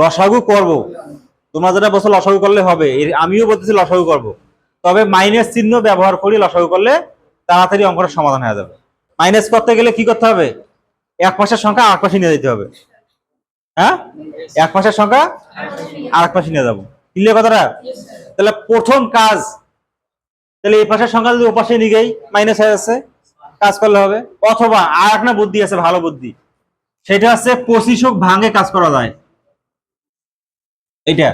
লসাগু করব। তোমরা যেটা বলছো লসাগু করলে হবে। আমিও বলতেছি লসাগু করব। তবে মাইনাস চিহ্ন ব্যবহার করি, লসাগু করলে তাড়াতাড়ি অঙ্কটা সমাধান হয়ে যাবে। মাইনাস করতে গেলে কি করতে হবে? এক পাশের সংখ্যা আরেক পাশে নিয়ে যেতে হবে। হ্যাঁ? এক পাশের সংখ্যা আরেক পাশে নিয়ে যাব। ক্লিয়ার কথাটা? তাহলে প্রথম কাজ, তাহলে এই পাশের সংখ্যা যদি ওপাশে নিয়ে গেই মাইনাস হয়ে যাচ্ছে। কাজ করলে হবে। অথবা আর একটা বুদ্ধি আছে, ভালো বুদ্ধি। সেটা হচ্ছে পঁচিশক ভাঙে কাজ করা যায়। এটা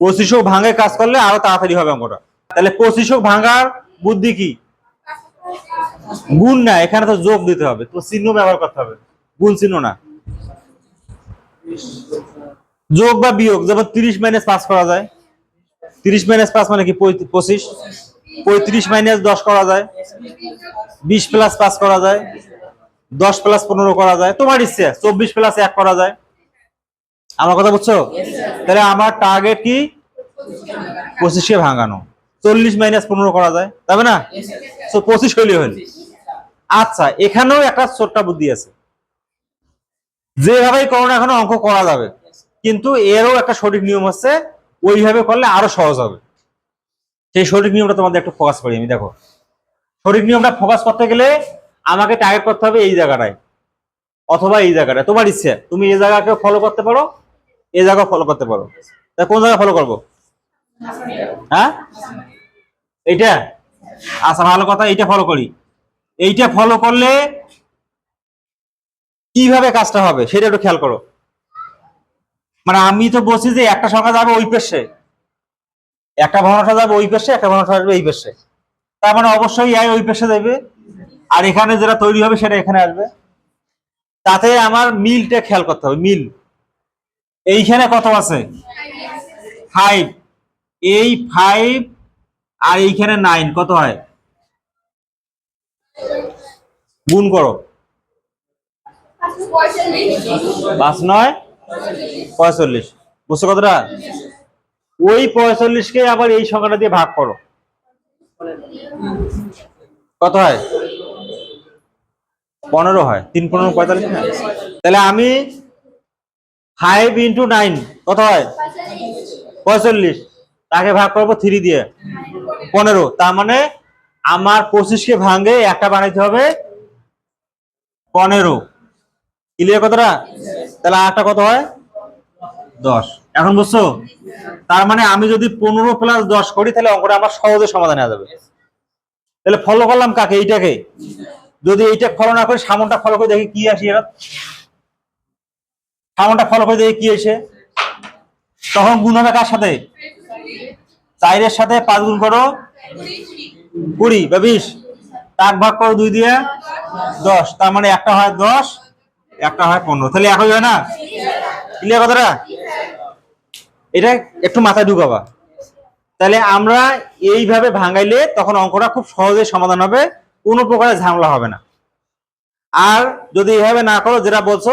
পঁচিশক ভাঙে কাজ করলে আরও তাড়াতাড়ি হবে অঙ্কটা। তাহলে পঁচিশক ভাঙার বুদ্ধি কি? গুণ না, এখানে তো যোগ দিতে হবে, তো চিহ্ন ব্যবহার করতে হবে। গুণ চিহ্ন না। যোগ বা বিয়োগ, যেমন তিরিশ মাইনাস পাঁচ করা যায়। তিরিশ মাইনাস পাঁচ মানে কি? পঁচিশ। পঁয়ত্রিশ মাইনাস দশ করা যায়। বিশ প্লাস পাঁচ করা যায়। দশ প্লাস পনেরো করা যায়। তোমার ইচ্ছে, চব্বিশ প্লাস এক করা যায়। আমার কথা বুঝছ? তাহলে আমার টার্গেট কি? পঁচিশে ভাঙানো। চল্লিশ মাইনাস পনেরো করা যায় তবে না? তো পঁচিশ হইলে হইল। আচ্ছা এখানেও একটা ছোট্ট বুদ্ধি আছে। যেভাবেই করো না এখনও অঙ্ক করা যাবে। কিন্তু এরও একটা সঠিক নিয়ম হচ্ছে ওইভাবে করলে আরও সহজ হবে। সেই সঠিক নিয়মটা তোমাদের একটু ফোকাস করি আমি দেখো। সঠিক নিয়মটা ফোকাস করতে গেলে আমাকে টার্গেট করতে হবে এই জায়গাটায় অথবা এই জায়গাটায়। তোমার ইচ্ছে তুমি এই জায়গাকে ফলো করতে পারো। এই জায়গা ফলো করতে পারো। তা কোন জায়গা ফলো করব? হ্যাঁ? এইটা? আচ্ছা ভালো কথা, এইটা ফলো করি। এইটা ফলো করলে কীভাবে কাজটা হবে, সেটা একটু খেয়াল করো। মানে আমি তো বলছি যে একটা সংখ্যা যাবে ওই পেশে। একটা ভগ্নাংশ যাবে ওই পেশে, একটা ভগ্নাংশ আসবে এই পেশে। তার মানে অবশ্যই এই ওই পেশে যাবে। আর এখানে যেটা তৈরি হবে, সেটা এখানে আসবে। তাতে আমার মিলটা খেয়াল করতে হবে, মিল। এইখানে কত আছে? ফাইভ এই ফাইভ আর এইখানে নাইন কত হয়? গুণ করো। পাঁচ নয়, পঁয়তাল্লিশ। বুঝছ কতটা ওই পঁয়তাল্লিশকে আবার এই সংখ্যাটা দিয়ে ভাগ করো। কত হয়? পনেরো হয়। তিন পনেরো পঁয়তাল্লিশ। তাহলে আমি ফাইভ ইন্টু নাইন কত হয়? পঁয়তাল্লিশ। তাকে ভাগ করব থ্রি দিয়ে। পনেরো। তার মানে আমার পঁচিশকে ভাঙে একটা বানাইতে হবে পনেরো। ক্লিয়ার কতটা তাহলে আটটা কত হয়? দশ। এখন বুঝছ? তার মানে আমি যদি পনেরো প্লাস দশ করি, তাহলে অঙ্কটা আমার সহজে সমাধান হয়ে যাবে। তাহলে ফলো করলাম কাকে? এইটাকে। যদি এইটা ফলো না করি, সামনটা ফলো করে দেখি কি আসি এরা। সামনটা ফলো করে দেখি কি এসে তখন গুণ হবে কার সাথে? চারের সাথে পাঁচ গুণ করো। কুড়ি বা বিশ তাক ভাগ করো দুই দিয়ে দশ। তার মানে একটা হয় দশ, একটা হয় পনেরো। তাহলে একই হয় না? ক্লিয়ার কথাটা? এটা একটু মাথায় ঢুকাবা। তাহলে আমরা এইভাবে ভাঙাইলে তখন অঙ্কটা খুব সহজে সমাধান হবে। কোনো প্রকারের ঝামেলা হবে না। আর যদি এইভাবে না করো, যেটা বলছো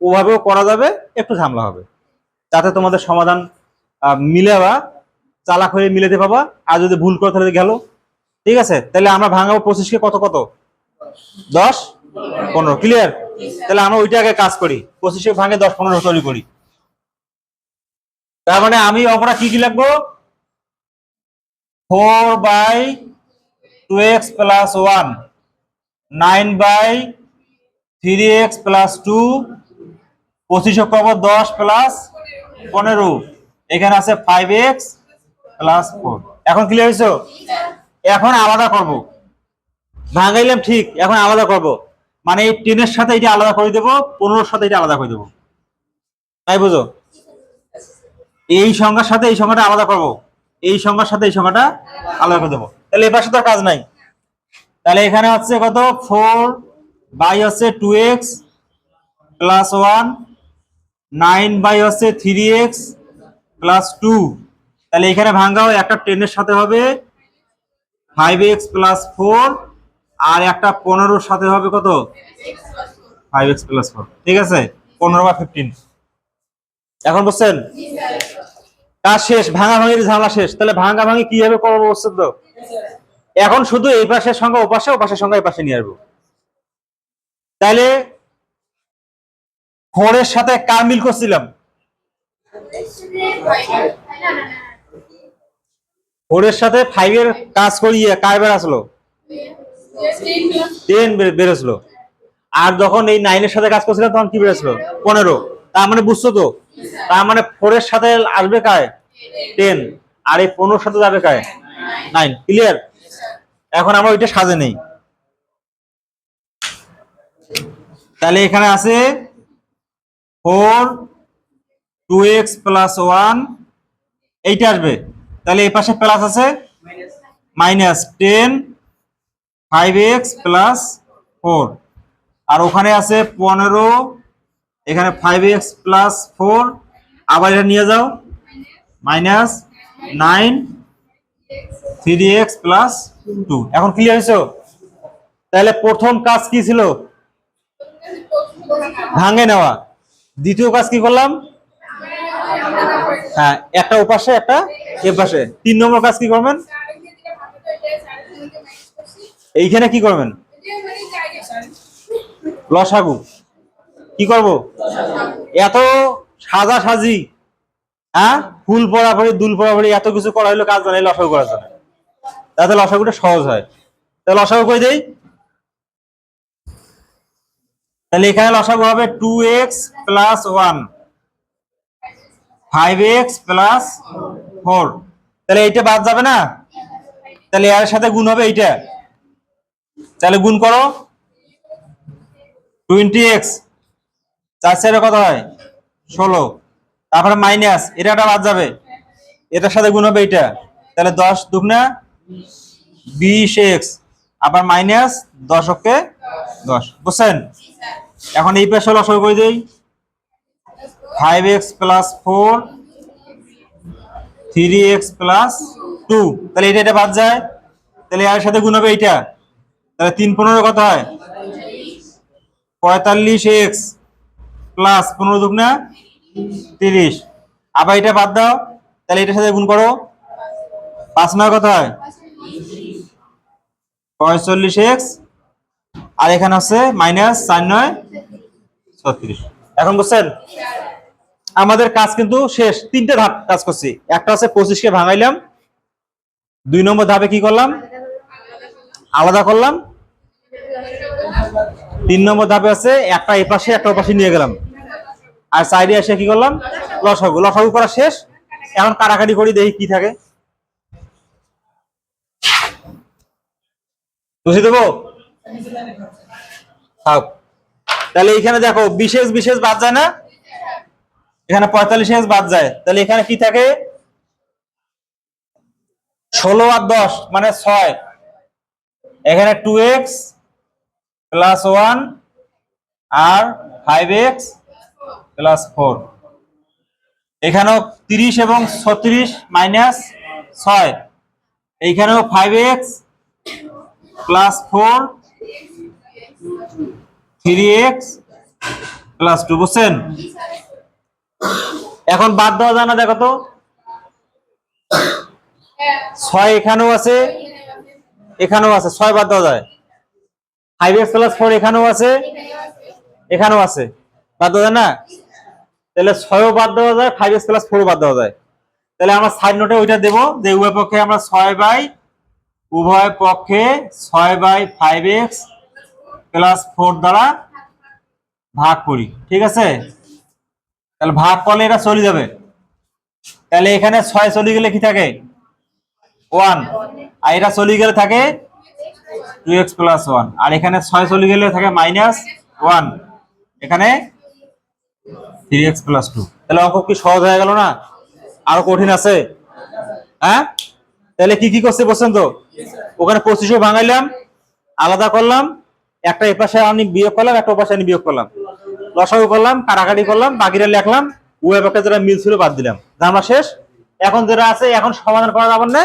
ওভাবেও করা যাবে, একটু ঝামেলা হবে। যাতে তোমাদের সমাধান মিলে বা চালাক হয়ে মিলেতে পাবা আর যদি ভুল করে তাহলে গেল। ঠিক আছে? তাহলে আমরা ভাঙাবো পঁচিশকে কত কত? দশ? পনেরো। ক্লিয়ার তাহলে আমরা ওইটা আগে কাজ করি। পঁচিশে ভাঙে দশ, পনেরো তৈরি করি। তার মানে আমি অঙ্কটা কি কি লাগবো? Four by two x plus one, nine by three x plus two পঁচিশে পাবো দশ প্লাস পনেরো। এখানে আছে ফাইভ এক্স প্লাস ফোর এখন ক্লিয়ার হয়েছে? এখন আলাদা করব। ভাঙাইলাম ঠিক, এখন আলাদা করব। মানে এই টেনের সাথে এটা আলাদা করে দেবো, পনেরোর সাথে এটা আলাদা করে দেবো। তাই বুঝো? এই সংখ্যার সাথে এই সংখ্যাটা আলাদা করব। এই সংখ্যার সাথে এই সংখ্যাটা আলাদা করে দেবো। তাহলে এবার সাথে কাজ নাই। তাহলে এখানে হচ্ছে কত? ফোর বাই হচ্ছে two x plus one nine by হচ্ছে থ্রি এক্স প্লাস টু। তাহলে এখানে ভাঙ্গাও একটা টেনের সাথে হবে। ফাইভ এক্স প্লাস ফোর, আর একটা পনেরোর সাথে হবে কত? Five x plus four. ঠিক আছে? পনেরো বা ফিফটিন এখন বুঝছেন? কাজ শেষ ভাঙা ভাঙির ঝামেলা শেষ। তাহলে ভাঙা ভাঙি কীভাবে করব বুঝছেন তো? এখন শুধু এই পাশের সংখ্যা, ওপাশে পাশে ও পাশের সংখ্যা এই পাশে নিয়ে আসব। তাহলে এর সাথে কার মিল করছিলাম। এর সাথে ফাইভ এর কাজ করিয়ে কার বের আসলো? টেন বেরোছিল আর যখন এই নাইনের সাথে কাজ করছিলাম, তখন কি বেরোছিল পনেরো। তার মানে বুঝছ তো? তার মানে ফোর এর সাথে আসবে কায় টেন আর এই পনেরোর সাথে যাবে কায় নাইন ক্লিয়ার এখন আমরা ওইটা সাজে নেই। তাহলে এখানে আছে four, two x plus one, এইটা আসবে। তাহলে এই পাশে প্লাস আছে? Minus ten, five x plus four. আর ওখানে আছে পনেরো, এখানে ফাইভ এক্স প্লাস ফোর। আবার এটা নিয়ে যাও। Minus nine, three x plus two. এখন ক্লিয়ার হয়েছে? তাহলে প্রথম কাজ কি ছিল? ভাঙে নেওয়া। দ্বিতীয় কাজ কি করলাম? হ্যাঁ একটা ওপাশে, একটা এ পাশে। তিন নম্বর কাজ কি করবেন? এইখানে কি করবেন? লসাগু। কি করব? এত সাজা সাজি হ্যাঁ? ফুল পড়া পড়াপড়ি, দুল পড়া পড়াপড়ি, এত কিছু করা হলো কাজ জানাই লসাগু করার জন্য। তাতে লসাগুটা সহজ হয়। তাহলে লসাগু কই দেই? তাহলে এখানে লসাগু হবে two x plus one five x plus four তাহলে এইটা বাদ যাবে না? তাহলে এর সাথে গুণ হবে এইটা। তাহলে গুণ করো। টোয়েন্টি এক্স চার চারে কত হয়? ষোলো। তারপরে মাইনাস এটা একটা বাদ যাবে। এটার সাথে গুণ হবে এইটা। তাহলে দশ দুগুনা বিশ এক্স আবার মাইনাস দশ ওকে দশ। বুঝছেন? এখন এই পেশা লসই করে দিই। Five x plus four three x plus two তাহলে এটা এটা বাদ যায়। তাহলে এর সাথে গুণ হবে এইটা। তাহলে তিন পনেরো কত হয়? পঁয়তাল্লিশ এক্স প্লাস পনেরো দুগুনা তিরিশ। আবার এটা বাদ দাও। তাহলে এটার সাথে গুণ করো। পাঁচ নয় কত হয়? পঁয়তাল্লিশ এক্স আর এখানে আছে মাইনাস চার নয়, ছত্রিশ। এখন বুঝছেন? আমাদের কাজ কিন্তু শেষ। তিনটে ধাপ কাজ করছি। একটা আছে পঁচিশকে ভাঙাইলাম। দুই নম্বর ধাপে কি করলাম? আলাদা করলাম। তিন নম্বর ধাপে আছে একটা এ পাশে, একটা ও পাশে নিয়ে গেলাম। আর সাইডে এসে কি করলাম? লসাগু। লসাগু করা শেষ। এখন কাটাকাটি করি, দেখি কি থাকে। বুঝে দেবো থাক। তাহলে এখানে দেখো বিশেষ বিশেষ বাদ যায় না? এখানে পঁয়তাল্লিশ এক্স বাদ যায়। তাহলে এখানে কি থাকে? ষোলো আর দশ মানে ছয়। এখানে টু এক্স প্লাস ওয়ান আর ফাইভ এক্স প্লাস ফোর এখানেও তিরিশ এবং ছত্রিশ মাইনাস ছয়। এইখানেও five x plus four three x plus two বুঝছেন? এখন বাদ দেওয়া যায় না, দেখো তো। ছয় এখানেও আছে এখানেও আছে, ছয় বাদ দেওয়া যায়। ফাইভ এক্স প্লাস ফোর এখানেও আছে এখানেও আছে। বাদ দেওয়া যায় না? তাহলে ছয়ও বাদ দেওয়া যায় ফাইভ এক্স প্লাস ফোরও বাদ দেওয়া যায়। তাহলে আমরা সাইড নোটে ওইটা দেবো, যে উভয় পক্ষে আমরা ছয় বাই উভয় পক্ষে ছয় by five x plus four দ্বারা ভাগ করি, ঠিক আছে? তাহলে ভাগ করলে এটা চলে যাবে। তাহলে এখানে ছয় চলে গেলে কি থাকে? ওয়ান আর এটা চলে গেলে থাকে টু এক্স প্লাস ওয়ান আর এখানে ছয় চলে গেলে থাকে মাইনাস ওয়ান এখানে থ্রি এক্স প্লাস টু তাহলে অঙ্ক কি সহজ হয়ে গেল না? আরও কঠিন আছে? হ্যাঁ? তাহলে কি কি করছে বলছেন তো ওখানে পঁচিশও ভাঙাইলাম, আলাদা করলাম একটা এপাশে আমি বিয়োগ করলাম, একটা ওপাশে আমি বিয়োগ করলাম। লসাগু করলাম, কাটাকাটি করলাম, বাকিটা লিখলাম, উভয় যেটা মিল ছিল বাদ দিলাম। আমরা শেষ। এখন যেটা আছে, এখন সমাধান করা যাবে না।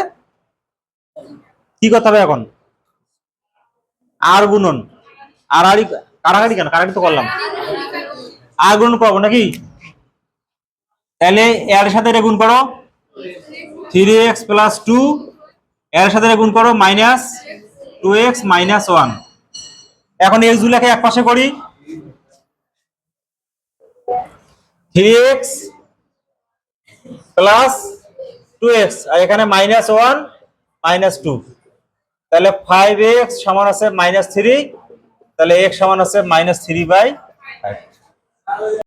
কি করতে হবে এখন? আর গুণন আর আরই কাটাকাটি কেন? কাটাকাটি তো করলাম। আর গুণন করব নাকি? তাহলে এর সাথে এটা গুণ করো। থ্রি এক্স প্লাস টু এর সাথে গুণ করো minus two x minus one এখন এক্স গুলাকে এক পাশে করি। Three x plus two x আর এখানে মাইনাস ওয়ান মাইনাস টু তাহলে ফাইভ এক্স সমান আছে মাইনাস থ্রি তাহলে এক্স সমান আছে মাইনাস থ্রি বাই ফাইভ